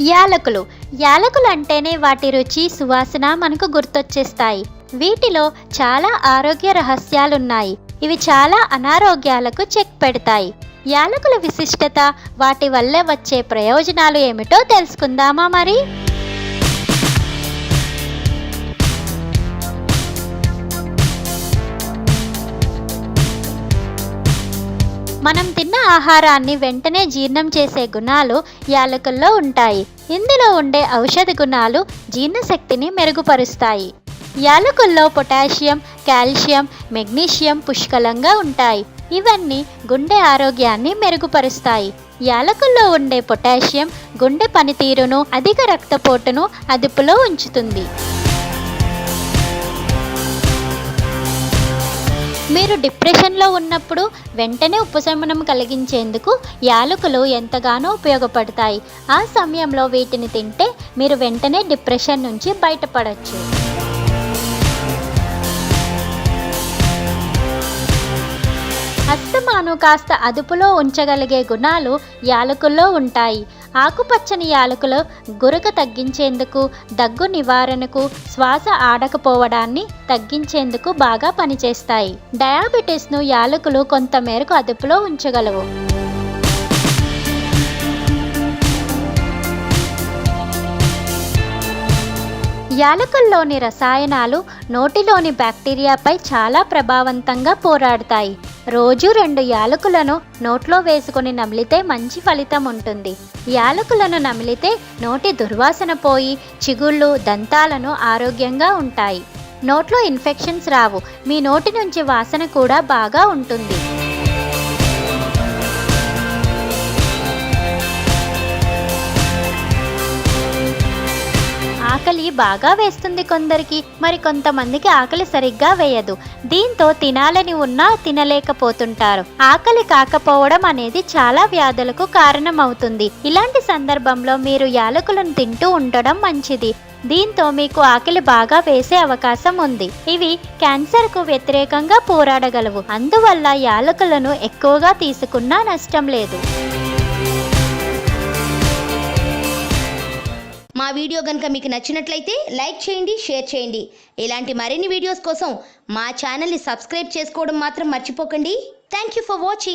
యాలకులు. యాలకులు అంటేనే వాటి రుచి సువాసన మనకు గుర్తొచ్చేస్తాయి. వీటిలో చాలా ఆరోగ్య రహస్యాలున్నాయి. ఇవి చాలా అనారోగ్యాలకు చెక్ పెడతాయి. యాలకుల విశిష్టత వాటి వల్ల వచ్చే ప్రయోజనాలు ఏమిటో తెలుసుకుందామా మరి? మనం తిన్న ఆహారాన్ని వెంటనే జీర్ణం చేసే గుణాలు యాలకుల్లో ఉంటాయి. ఇందులో ఉండే ఔషధ గుణాలు జీర్ణశక్తిని మెరుగుపరుస్తాయి. యాలకుల్లో పొటాషియం కాల్షియం మెగ్నీషియం పుష్కలంగా ఉంటాయి. ఇవన్నీ గుండె ఆరోగ్యాన్ని మెరుగుపరుస్తాయి. యాలకుల్లో ఉండే పొటాషియం గుండె పనితీరును అధిక రక్తపోటును అదుపులో ఉంచుతుంది. మీరు డిప్రెషన్లో ఉన్నప్పుడు వెంటనే ఉపశమనం కలిగించేందుకు యాలకులు ఎంతగానో ఉపయోగపడతాయి. ఆ సమయంలో వీటిని తింటే మీరు వెంటనే డిప్రెషన్ నుంచి బయటపడవచ్చు అస్తమాను కాస్త అదుపులో ఉంచగలిగే గుణాలు యాలకుల్లో ఉంటాయి. ఆకుపచ్చని యాలకులు గురక తగ్గించేందుకు దగ్గు నివారణకు శ్వాస ఆడకపోవడాన్ని తగ్గించేందుకు బాగా పనిచేస్తాయి. డయాబెటీస్ను యాలకులు కొంతమేరకు అదుపులో ఉంచగలవు. యాలకుల్లోని రసాయనాలు నోటిలోని బ్యాక్టీరియాపై చాలా ప్రభావవంతంగా పోరాడతాయి. రోజు రెండు యాలకులను నోట్లో వేసుకుని నమిలితే మంచి ఫలితం ఉంటుంది. యాలకులను నమిలితే నోటి దుర్వాసన పోయి చిగుళ్ళు దంతాలను ఆరోగ్యంగా ఉంటాయి. నోట్లో ఇన్ఫెక్షన్స్ రావు. మీ నోటి నుంచి వాసన కూడా బాగా ఉంటుంది. ఆకలి బాగా వేస్తుంది కొందరికి మరి కొంతమందికి ఆకలి సరిగ్గా వేయదు. దీంతో తినాలని ఉన్నా తినలేకపోతుంటారు. ఆకలి కాకపోవడం అనేది చాలా వ్యాధులకు కారణమవుతుంది. ఇలాంటి సందర్భంలో మీరు యాలకులను తింటూ ఉండడం మంచిది. దీంతో మీకు ఆకలి బాగా వేసే అవకాశం ఉంది. ఇవి క్యాన్సర్కు వ్యతిరేకంగా పోరాడగలవు. అందువల్ల యాలకులను ఎక్కువగా తీసుకున్నా నష్టం లేదు. మా వీడియో కనుక మీకు నచ్చినట్లయితే లైక్ చేయండి షేర్ చేయండి. ఇలాంటి మరిన్ని వీడియోస్ కోసం మా ఛానల్ని సబ్స్క్రైబ్ చేసుకోవడం మాత్రం మర్చిపోకండి. Thank you for watching